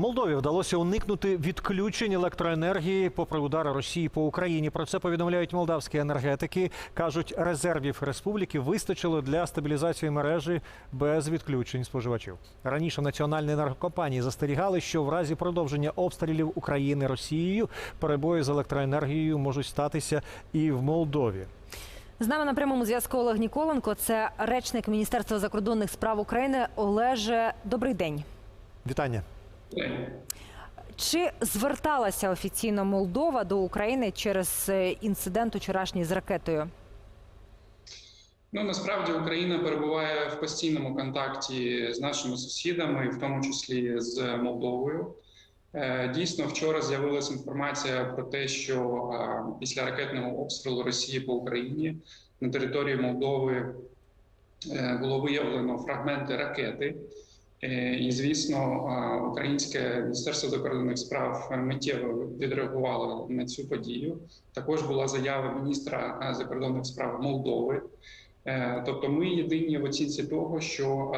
Молдові вдалося уникнути відключень електроенергії попри удари Росії по Україні. Про це повідомляють молдавські енергетики. кажуть, резервів республіки вистачило для стабілізації мережі без відключень споживачів. Раніше національні енергокомпанії застерігали, що в разі продовження обстрілів України Росією перебої з електроенергією можуть статися і в Молдові. З нами на прямому зв'язку Олег Ніколенко. Це речник Міністерства закордонних справ України. Олеже, добрий день. Вітання. Чи зверталася офіційно Молдова до України через е, інцидент вчорашній з ракетою? Ну насправді Україна перебуває в постійному контакті з нашими сусідами, в тому числі з Молдовою. Е, Дійсно, вчора з'явилася інформація про те, що е, після ракетного обстрілу Росії по Україні на території Молдови було виявлено фрагменти ракети. Е, І, звісно, українське міністерство закордонних справ миттєво відреагувало на цю подію. Також була заява міністра закордонних справ Молдови. Е, Тобто, ми єдині в оцінці того, що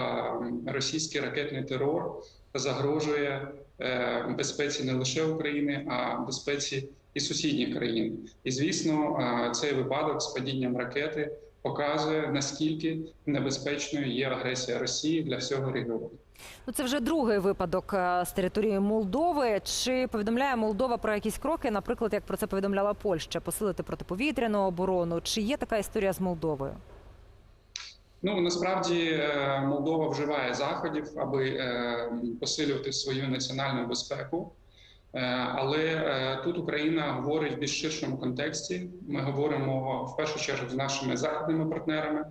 російський ракетний терор загрожує е, безпеці не лише України, а безпеці і сусідніх країн. І звісно, цей випадок з падінням ракети показує наскільки небезпечною є агресія Росії для всього регіону. Ну, це вже другий випадок е, з території Молдови. Чи повідомляє Молдова про якісь кроки, наприклад, як про це повідомляла Польща, посилити протиповітряну оборону? Чи є така історія з Молдовою? Ну насправді е, Молдова вживає заходів, аби е, посилювати свою національну безпеку. Але тут Україна говорить в більш ширшому контексті. Ми говоримо в першу чергу з нашими західними партнерами,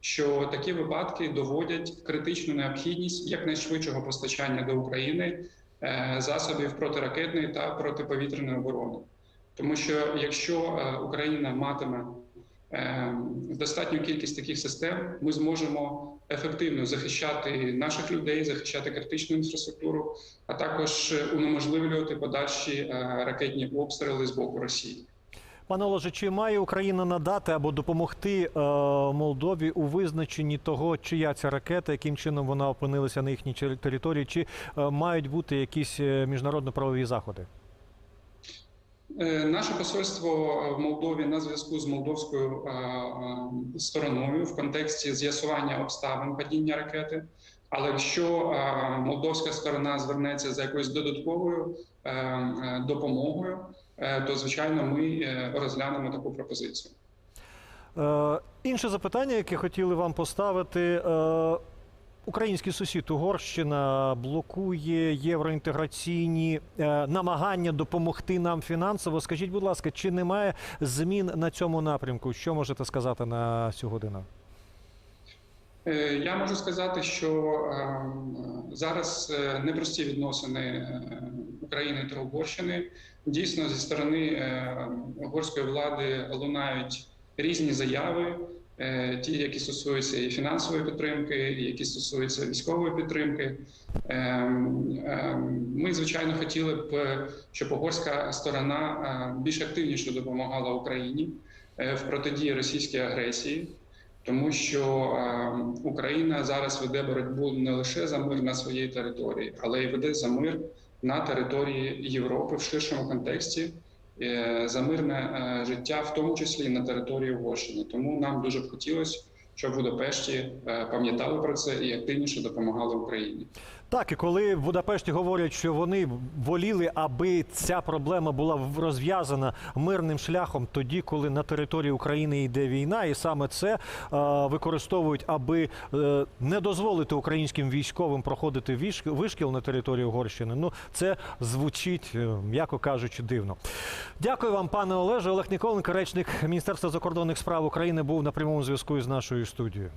що такі випадки доводять критичну необхідність якнайшвидшого постачання до України е, засобів протиракетної та протиповітряної оборони. Тому що якщо е, Україна матиме е, достатню кількість таких систем, ми зможемо ефективно захищати наших людей, захищати критичну інфраструктуру, а також унеможливлювати подальші ракетні обстріли з боку Росії. Пане Олеже, чи має Україна надати або допомогти е, Молдові у визначенні того, чия ця ракета, яким чином вона опинилася на їхній території, чи е, мають бути якісь е, міжнародно-правові заходи? Е, Наше посольство в Молдові на зв'язку з молдовською е, стороною в контексті з'ясування обставин падіння ракети. Але якщо е, молдовська сторона звернеться за якоюсь додатковою е, е, допомогою, то звичайно ми розглянемо таку пропозицію. Інше запитання, яке хотіли вам поставити. Український сусід Угорщина блокує євроінтеграційні намагання допомогти нам фінансово. Скажіть, будь ласка, чи немає змін на цьому напрямку? Що можете сказати на цю годину? Е, Я можу сказати, що е, зараз е, непрості відносини е, України та Угорщини. Дійсно, зі сторони угорської влади лунають різні заяви, ті, які стосуються і фінансової підтримки, і які стосуються військової підтримки. Е, е, Ми, звичайно, хотіли б, щоб угорська сторона більш активніше допомагала Україні в протидії російській агресії тому що е, Україна зараз веде боротьбу не лише за мир на своїй території, але й веде за мир на території Європи в ширшому контексті. е, За мирне е, життя, в тому числі і на території Угорщини. Тому нам дуже б хотілося, щоб Будапешті е, пам'ятали про це і активніше допомагали Україні. Так, і коли в Будапешті говорять, що вони воліли, аби ця проблема була розв'язана мирним шляхом, тоді, коли на території України йде війна, і саме це е, використовують, аби е, не дозволити українським військовим проходити віш- вишкіл на території Угорщини. Ну це звучить, е, м'яко кажучи, дивно. Дякую вам, пане Олеже. Олег Ніколенко, речник Міністерства закордонних справ України, був на прямому зв'язку із нашою студією.